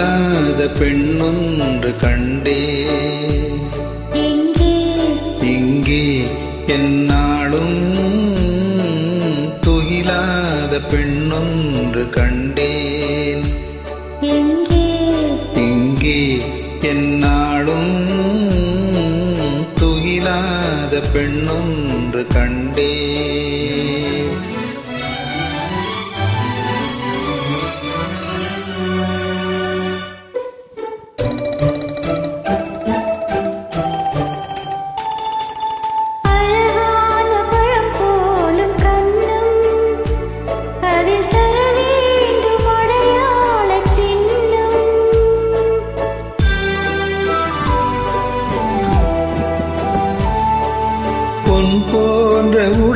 துயிலாத பெண்ணொன்று கண்டே. இங்கே என்னாலும் துயிலாத பெண்ணொன்று கண்டேன். இங்கே என்னாலும் துயிலாத பெண்ணொன்று கண்டேன்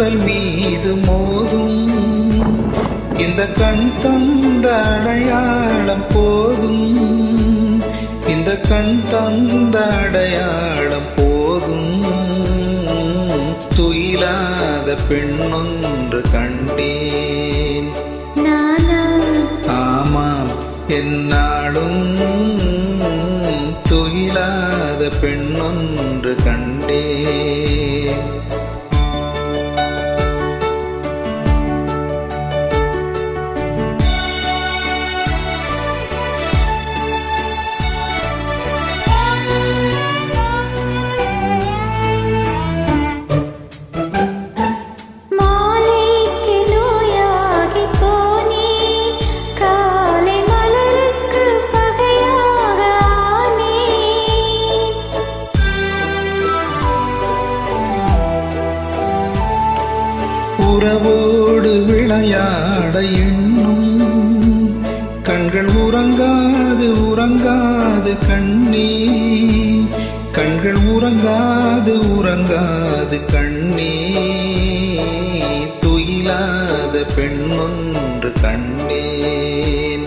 உடல் மீது மோதும். இந்த கண் தந்த அடையாளம் போதும். இந்த கண் தந்த அடையாளம் போதும். துயிலாத பெண்ணொன்று கண்டேன். ஆமாம் என்னாலும். துயிலாத பெண்ணொன்று கண்டேன். உறவோடு விளையாட எண்ணும். கண்கள் உறங்காது உறங்காது கண்ணே கண்கள் உறங்காது உறங்காது கண்ணே துயிலாத பெண்ணொன்று கண்டேன்.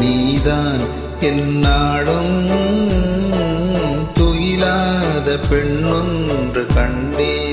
நீதான் என்னாடும் துயிலாத பெண்ணொன்று கண்டேன்.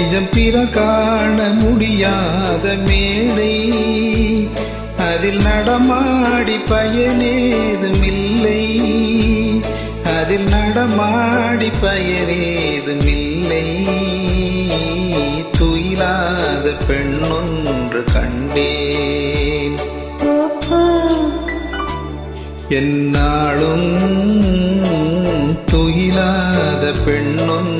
நெஞ்சம் பிற காண முடியாத மேடை. அதில் நடமாடி பயனேதுமில்லை அதில் நடமாடி பயனேதுமில்லை துயிலாத பெண்ணொன்று கண்டேன். என்னாலும் துயிலாத பெண்ணொன்று